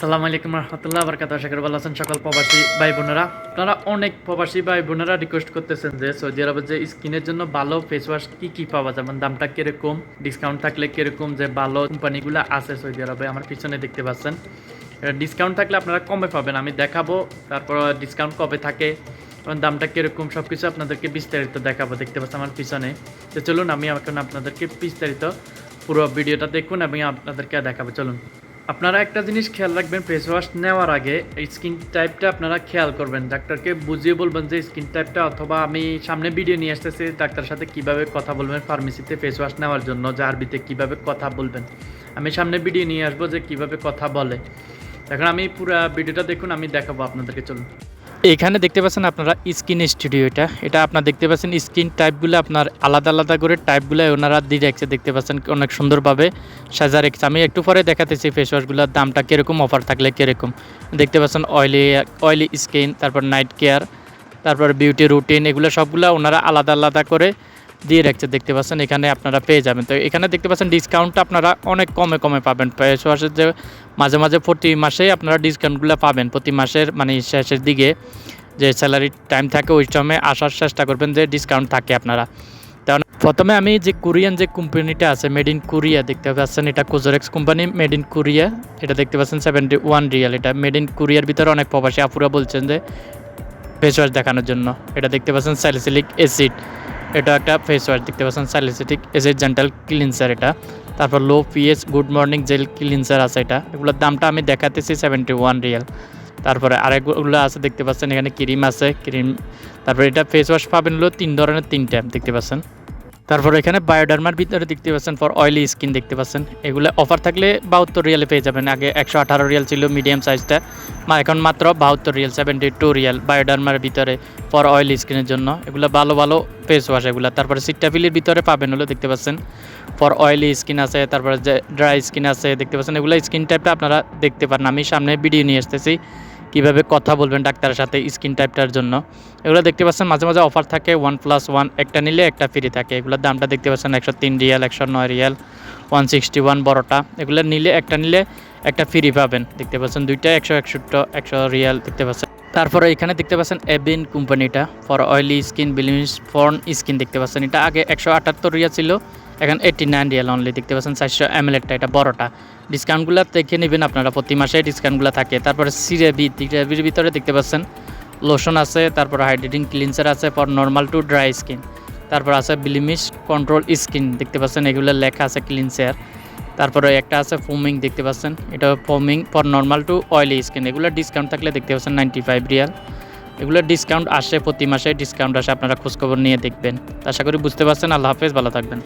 আসসালামু আলাইকুম রহমতুল্লাহ বরকাত আশা ভালো আছেন সকল প্রবাসী ভাই বোনেরা আপনারা অনেক প্রবাসী ভাই বোনেরা রিকোয়েস্ট করতেছেন যে সৌদি আরবের যে স্কিনের জন্য ভালো ফেস ওয়াশ কি কি পাওয়া যাবে মানে দামটা কীরকম? ডিসকাউন্ট থাকলে কীরকম যে ভালো কোম্পানিগুলো আছে সৌদি আরবে? আমার পিছনে দেখতে পাচ্ছেন। ডিসকাউন্ট থাকলে আপনারা কমে পাবেন। আমি দেখাবো, তারপর ডিসকাউন্ট কবে থাকে, এবং দামটা কীরকম সব কিছু আপনাদেরকে বিস্তারিত দেখাবো। দেখতে পাচ্ছেন আমার পিছনে। তো চলুন, আমি এখন আপনাদেরকে বিস্তারিত পুরো ভিডিওটা দেখুন এবং আপনাদেরকে দেখাবো। চলুন। আপনারা একটা জিনিস খেয়াল রাখবেন ফেস ওয়াশ নেওয়ার আগে স্কিন টাইপটা আপনারা খেয়াল করবেন। ডাক্তারকে বুঝিয়ে বলবেন যে স্কিন টাইপটা অথবা আমি সামনে ভিডিও নিয়ে আসতেছি, ডাক্তারের সাথে কীভাবে কথা বলবেন ফার্মেসিতে ফেস ওয়াশ নেওয়ার জন্য যে আরবিতে কীভাবে কথা বলবেন। আমি সামনে ভিডিও নিয়ে আসব যে কীভাবে কথা বলে। এখন আমি পুরো ভিডিওটা দেখুন, আমি দেখাবো আপনাদেরকে, চলুন। এখানে দেখতে পাচ্ছেন আপনারা স্কিন স্টুডিও এটা। এটা আপনার দেখতে পাচ্ছেন স্কিন টাইপগুলো আপনার আলাদা আলাদা করে টাইপগুলো ওনারা দিয়ে রাখছে, দেখতে পাচ্ছেন অনেক সুন্দরভাবে সাজা রেখেছে। আমি একটু পরে দেখাতেছি ফেস ওয়াশগুলোর দামটা কীরকম অফার থাকলে কীরকম। দেখতে পাচ্ছেন অয়েলি অয়েলি স্কিন তারপর নাইট কেয়ার তারপর বিউটি রুটিন এগুলো সবগুলো ওনারা আলাদা আলাদা করে দিয়ে রাখছে, দেখতে পাচ্ছেন, এখানে আপনারা পেয়ে যাবেন। তো এখানে দেখতে পাচ্ছেন ডিসকাউন্টটা আপনারা অনেক কমে কমে পাবেন। ওয়াশের যে মাঝে মাঝে প্রতি মাসেই আপনারা ডিসকাউন্টগুলো পাবেন। প্রতি মাসের মানে শেষের দিকে যে স্যালারি টাইম থাকে, ওই সময় আসার চেষ্টা করবেন যে ডিসকাউন্ট থাকে আপনারা। কারণ প্রথমে আমি যে কোরিয়ান যে কোম্পানিটা আছে মেড ইন কোরিয়া দেখতে পাচ্ছেন, এটা COSRX company made in Korea এটা দেখতে পাচ্ছেন সেভেন্টি ওয়ান রিয়াল এটা মেড ইন কোরিয়ার ভিতরে অনেক প্রবাসী আপুরা বলছেন যে ফেস ওয়াশ দেখানোর জন্য। এটা দেখতে পাচ্ছেন স্যালিসিলিক অ্যাসিড এটা একটা ফেস ওয়াশ দেখতে পাচ্ছেন স্যালিসিটিক এসে জেন্টাল ক্লিনসার এটা। তারপর low pH good morning gel cleanser আছে এটা। এগুলোর দামটা আমি দেখাতেছি সেভেন্টি ওয়ান রিয়েল তারপরে আরেকগুলো আছে দেখতে পাচ্ছেন, এখানে ক্রিম আছে ক্রিম তারপরে এটা ফেস ওয়াশ পাবেন হলো তিন ধরনের, তিনটা, দেখতে পাচ্ছেন। তারপর এখানে বায়োডার্মার ভিতরে দেখতে পাচ্ছেন ফর অয়েলি স্কিন দেখতে পাচ্ছেন। এগুলো অফার থাকলে বাহাত্তর রিয়ালে পেয়ে যাবেন। আগে একশো আঠারো রিয়াল ছিল মিডিয়াম সাইজটা মা, এখন মাত্র বাহাত্তর রিয়াল সেভেন্টি টু রিয়াল বায়োডার্মার ভিতরে ফর অয়েলি স্কিনের জন্য। এগুলো ভালো ভালো ফেস ওয়াশ এগুলো। তারপরে সিট্টাফিলির ভিতরে পাবেন হলো দেখতে পাচ্ছেন ফর অয়েলি স্কিন আছে, তারপরে যে ড্রাই স্কিন আছে, দেখতে পাচ্ছেন। এগুলো স্কিন টাইপটা আপনারা দেখতে পারেন। আমি সামনে ভিডিও নিয়ে আসতেছি। কীভাবে কথা বলবেন ডাক্তারের সাথে স্কিন টাইপটার জন্য। এগুলো দেখতে পাচ্ছেন, মাঝে মাঝে অফার থাকে ওয়ান প্লাস ওয়ান একটা নিলে একটা ফ্রি থাকে। এগুলোর দামটা দেখতে পাচ্ছেন, একশো তিন রিয়াল, একশো নয় রিয়াল ওয়ান সিক্সটি ওয়ান বড়োটা। এগুলো নিলে, একটা নিলে একটা ফ্রি পাবেন। দেখতে পাচ্ছেন, দুইটা একশো একষট্টি, একশো রিয়াল, দেখতে পাচ্ছেন। তারপরে এখানে দেখতে পাচ্ছেন এবিন কোম্পানিটা ফর অয়েলি স্কিন বিলিমিস ফর্ন স্কিন দেখতে পাচ্ছেন। এটা আগে একশো আটাত্তর রিয়াল ছিল, এখন এইটি নাইন রিয়াল অনলি দেখতে পাচ্ছেন, চারশো এম এমএলএরটা এটা বড়টা। ডিসকাউন্টগুলো দেখে নেবেন আপনারা, প্রতি মাসে ডিসকাউন্টগুলো থাকে। তারপরে সিরেবি, সিরেবির ভিতরে দেখতে পাচ্ছেন লোশন আছে, তারপর হাইড্রেটিং ক্লিনসার আছে for normal to dry skin তারপর আছে বিলিমিস কন্ট্রোল স্কিন দেখতে পাচ্ছেন, এগুলো লেখা আছে ক্লিনসার তারপরে একটা আছে ফোমিং দেখতে পাচ্ছেন? এটা foaming for normal to oily skin এগুলো ডিসকাউন্ট থাকলে দেখতে পাচ্ছেন নাইনটি ফাইভ রিয়াল। এগুলো ডিসকাউন্ট আসে প্রতি মাসে ডিসকাউন্ট আসে, আপনারা খোঁজখবর নিয়ে দেখবেন। আশা করি বুঝতে পারছেন। আল্লাহ হাফেজ, ভালো থাকবেন।